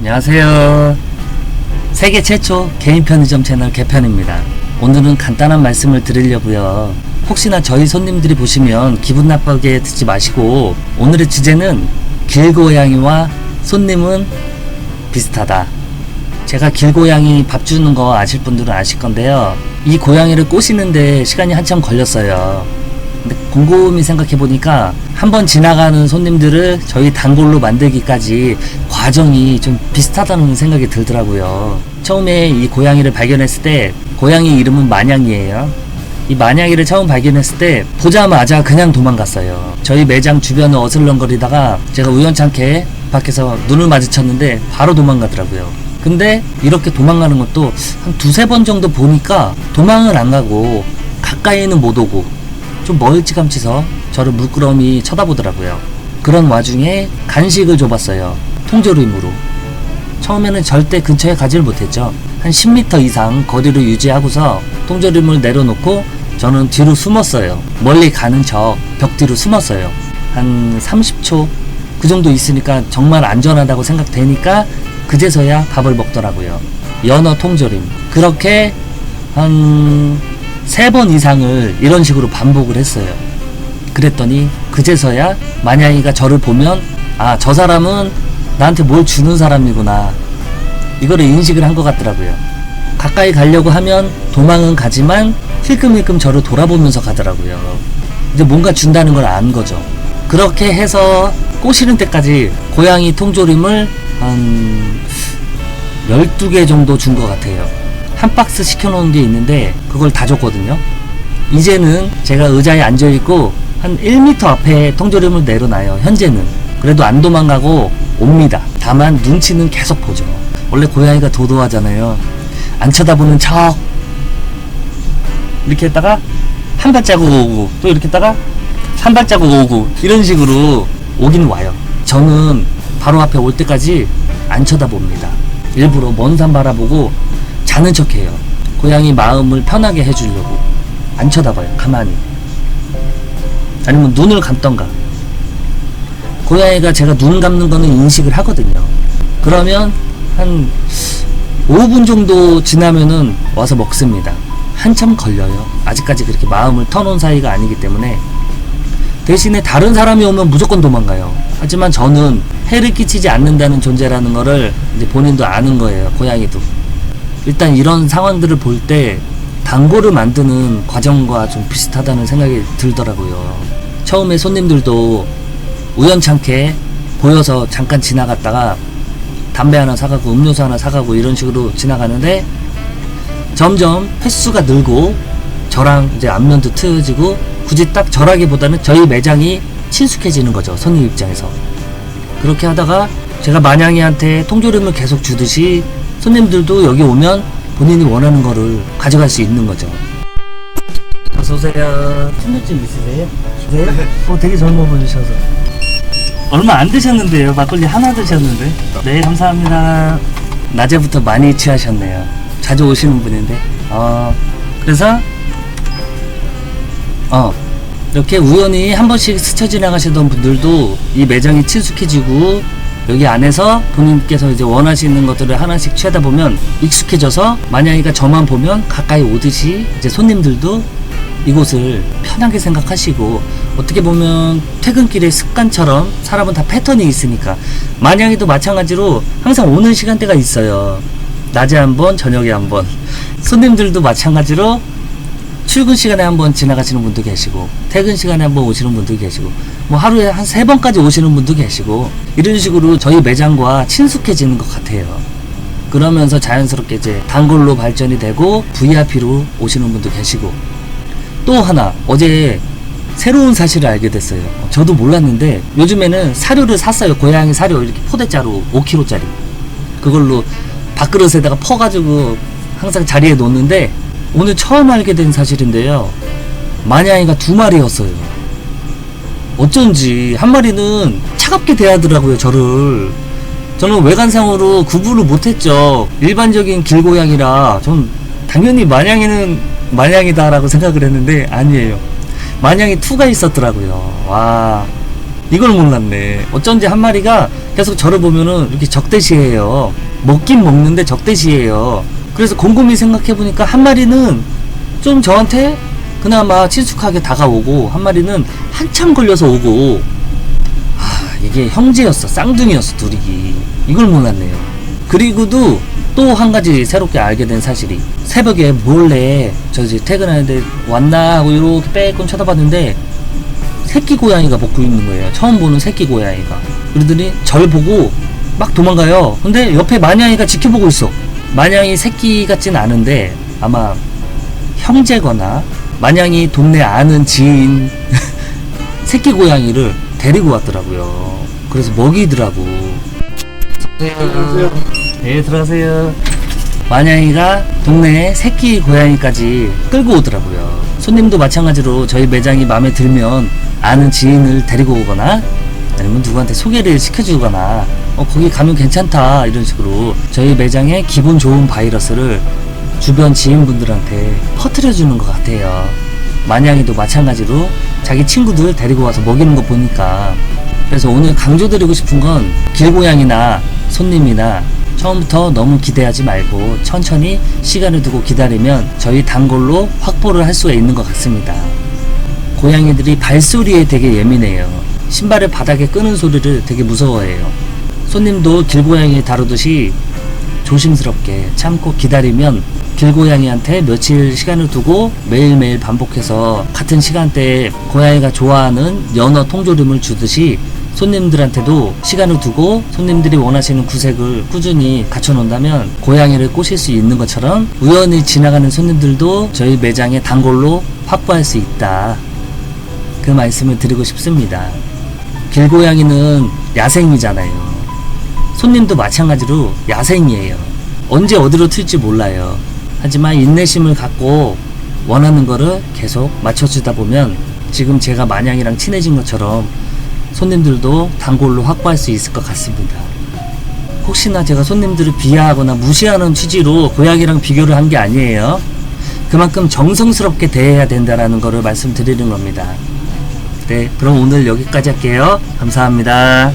안녕하세요. 세계 최초 개인 편의점 채널 개편입니다. 오늘은 간단한 말씀을 드리려고요. 혹시나 저희 손님들이 보시면 기분 나쁘게 듣지 마시고 오늘의 주제는 길고양이와 손님은 비슷하다. 제가 길고양이 밥 주는 거 아실 분들은 아실 건데요. 이 고양이를 꼬시는데 시간이 한참 걸렸어요. 근데 곰곰이 생각해 보니까 한번 지나가는 손님들을 저희 단골로 만들기까지 과정이 좀 비슷하다는 생각이 들더라고요. 처음에 이 고양이를 발견했을 때 고양이 이름은 마냥이에요. 이 마냥이를 처음 발견했을 때 보자마자 그냥 도망갔어요. 저희 매장 주변을 어슬렁거리다가 제가 우연찮게 밖에서 눈을 마주쳤는데 바로 도망가더라고요. 근데 이렇게 도망가는 것도 한 두세 번 정도 보니까 도망을 안 가고 가까이는 못 오고 좀 멀찌감치서 저를 물끄러미 쳐다보더라고요. 그런 와중에 간식을 줘봤어요. 통조림으로. 처음에는 절대 근처에 가지를 못했죠. 한 10m 이상 거리를 유지하고서 통조림을 내려놓고 저는 뒤로 숨었어요. 멀리 가는 척 벽 뒤로 숨었어요. 한 30초 그 정도 있으니까 정말 안전하다고 생각되니까 그제서야 밥을 먹더라고요. 연어 통조림. 그렇게 한 세 번 이상을 이런 식으로 반복을 했어요. 그랬더니 그제서야 만양이가 저를 보면 아 저 사람은 나한테 뭘 주는 사람이구나 이거를 인식을 한 것 같더라고요. 가까이 가려고 하면 도망은 가지만 힐끔힐끔 저를 돌아보면서 가더라고요. 이제 뭔가 준다는 걸 안 거죠. 그렇게 해서 꼬시는 때까지 고양이 통조림을 한 12개 정도 준 것 같아요. 한 박스 시켜놓은 게 있는데 그걸 다 줬거든요. 이제는 제가 의자에 앉아있고 한 1m 앞에 통조림을 내려놔요. 현재는. 그래도 안 도망가고 옵니다. 다만 눈치는 계속 보죠. 원래 고양이가 도도하잖아요. 안 쳐다보는 척. 이렇게 했다가 한 발자국 오고 또 이렇게 했다가 한 발자국 오고 이런 식으로 오긴 와요. 저는 바로 앞에 올 때까지 안 쳐다봅니다. 일부러 먼 산 바라보고 자는 척해요. 고양이 마음을 편하게 해주려고 안 쳐다봐요. 가만히. 아니면 눈을 감던가. 고양이가 제가 눈 감는 거는 인식을 하거든요. 그러면 한 5분 정도 지나면은 와서 먹습니다. 한참 걸려요. 아직까지 그렇게 마음을 터놓은 사이가 아니기 때문에 대신에 다른 사람이 오면 무조건 도망가요. 하지만 저는 해를 끼치지 않는다는 존재라는 거를 이제 본인도 아는 거예요. 고양이도. 일단 이런 상황들을 볼 때 단골을 만드는 과정과 좀 비슷하다는 생각이 들더라고요. 처음에 손님들도 우연찮게 보여서 잠깐 지나갔다가 담배 하나 사가고 음료수 하나 사가고 이런 식으로 지나가는데 점점 횟수가 늘고 저랑 이제 안면도 트여지고 굳이 딱 저라기보다는 저희 매장이 친숙해지는 거죠 손님 입장에서 그렇게 하다가 제가 마냥이한테 통조림을 계속 주듯이 손님들도 여기 오면 본인이 원하는 거를 가져갈 수 있는 거죠. 어서 오세요. 신분증 있으세요? 네? 어 되게 젊어 보이셔서. 얼마 안 드셨는데요. 막걸리 하나 드셨는데. 네 감사합니다. 낮에부터 많이 취하셨네요. 자주 오시는 분인데. 어 그래서 어 이렇게 우연히 한 번씩 스쳐 지나가시던 분들도 이 매장이 친숙해지고 여기 안에서 본인께서 이제 원하시는 것들을 하나씩 취하다 보면 익숙해져서 만약이가 저만 보면 가까이 오듯이 이제 손님들도 이곳을 편하게 생각하시고 어떻게 보면 퇴근길의 습관처럼 사람은 다 패턴이 있으니까 만약에도 마찬가지로 항상 오는 시간대가 있어요. 낮에 한 번, 저녁에 한 번. 손님들도 마찬가지로 출근 시간에 한 번 지나가시는 분도 계시고 퇴근 시간에 한 번 오시는 분도 계시고 뭐 하루에 한 세 번까지 오시는 분도 계시고 이런 식으로 저희 매장과 친숙해지는 것 같아요. 그러면서 자연스럽게 이제 단골로 발전이 되고 VIP로 오시는 분도 계시고 또 하나 어제 새로운 사실을 알게 됐어요. 저도 몰랐는데 요즘에는 사료를 샀어요. 고양이 사료 이렇게 포대자루 5kg짜리 그걸로 밥그릇에다가 퍼가지고 항상 자리에 놓는데 오늘 처음 알게 된 사실인데요. 마냥이가 두 마리였어요. 어쩐지 한 마리는 차갑게 대하더라고요 저를. 저는 외관상으로 구분을 못했죠. 일반적인 길고양이라 전 당연히 마냥이는 마냥이다 라고 생각을 했는데 아니에요. 마냥이 투가 있었더라고요. 와 이걸 몰랐네. 어쩐지 한 마리가 계속 저를 보면은 이렇게 적대시해요. 먹긴 먹는데 적대시해요. 그래서 곰곰이 생각해보니까 한 마리는 좀 저한테 그나마 친숙하게 다가오고 한 마리는 한참 걸려서 오고. 아 이게 형제였어 쌍둥이였어 둘이 이걸 몰랐네요. 그리고도 또 한 가지 새롭게 알게 된 사실이. 새벽에 몰래 저 이제 퇴근하는데 왔나 하고 이렇게 빼꼼 쳐다봤는데 새끼 고양이가 먹고 있는 거예요. 처음 보는 새끼 고양이가. 그러더니 절 보고 막 도망가요. 근데 옆에 마냥이가 지켜보고 있어. 마냥이 새끼 같진 않은데 아마 형제거나 마냥이 동네 아는 지인 새끼 고양이를 데리고 왔더라고요. 그래서 먹이더라고. 안녕하세요. 네, 들어가세요. 마냥이가 동네에 새끼 고양이까지 끌고 오더라고요. 손님도 마찬가지로 저희 매장이 마음에 들면 아는 지인을 데리고 오거나 아니면 누구한테 소개를 시켜주거나 어, 거기 가면 괜찮다 이런 식으로 저희 매장에 기분 좋은 바이러스를 주변 지인분들한테 퍼뜨려주는 것 같아요. 마냥이도 마찬가지로 자기 친구들 데리고 와서 먹이는 거 보니까 그래서 오늘 강조드리고 싶은 건 길고양이나 손님이나 처음부터 너무 기대하지 말고 천천히 시간을 두고 기다리면 저희 단골로 확보를 할 수가 있는 것 같습니다. 고양이들이 발소리에 되게 예민해요. 신발을 바닥에 끄는 소리를 되게 무서워해요. 손님도 길고양이 다루듯이 조심스럽게 참고 기다리면 길고양이한테 며칠 시간을 두고 매일매일 반복해서 같은 시간대에 고양이가 좋아하는 연어 통조림을 주듯이 손님들한테도 시간을 두고 손님들이 원하시는 구색을 꾸준히 갖춰 놓는다면 고양이를 꼬실 수 있는 것처럼 우연히 지나가는 손님들도 저희 매장의 단골로 확보할 수 있다. 그 말씀을 드리고 싶습니다. 길고양이는 야생이잖아요. 손님도 마찬가지로 야생이에요. 언제 어디로 튈지 몰라요. 하지만 인내심을 갖고 원하는 거를 계속 맞춰주다 보면 지금 제가 마냥이랑 친해진 것처럼 손님들도 단골로 확보할 수 있을 것 같습니다. 혹시나 제가 손님들을 비하하거나 무시하는 취지로 고양이랑 비교를 한 게 아니에요. 그만큼 정성스럽게 대해야 된다라는 거를 말씀드리는 겁니다. 네, 그럼 오늘 여기까지 할게요. 감사합니다.